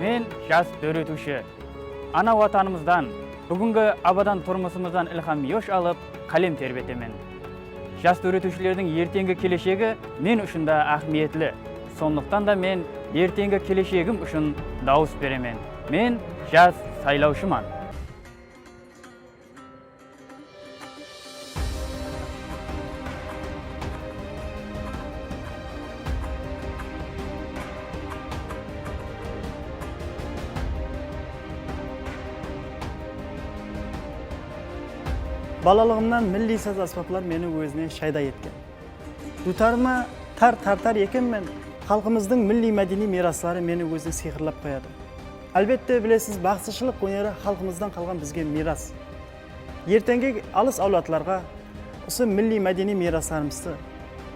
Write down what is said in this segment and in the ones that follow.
мен жас дөретуші ана ватанымыздан бүгінгі абадан тұрмысымыздан ілхам еш алып қалем тербетемен жас дөретушілердің ертеңгі келешегі мен үшін да ахмиетлі сондықтан да мен ертеңгі келешегім үшін дауыс беремен мен жас сайлаушыман Balalig'imdan milliy saz asboblar meni o'zine shayda etgan. Dutarma tar tartar ekanman, xalqimizning milliy madaniy meroslari meni o'zini sehrlab qo'yadi. Albatta bilasiz, baxtsizchilik qo'ynari xalqimizdan qolgan bizga meros. Ertangi alis avlodlarga o'sha milliy madaniy meroslarimizni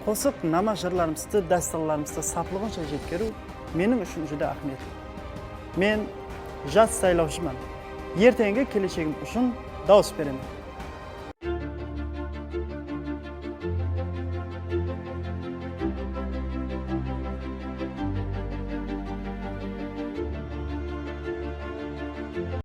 qo'shiq, namoz jurlarimizni, dasturlarimizni saqlaguncha yetkazib, mening uchun de ahamiyatli. Men жас сайлаушымын ертеңгі келешегім үшін дауыс беремін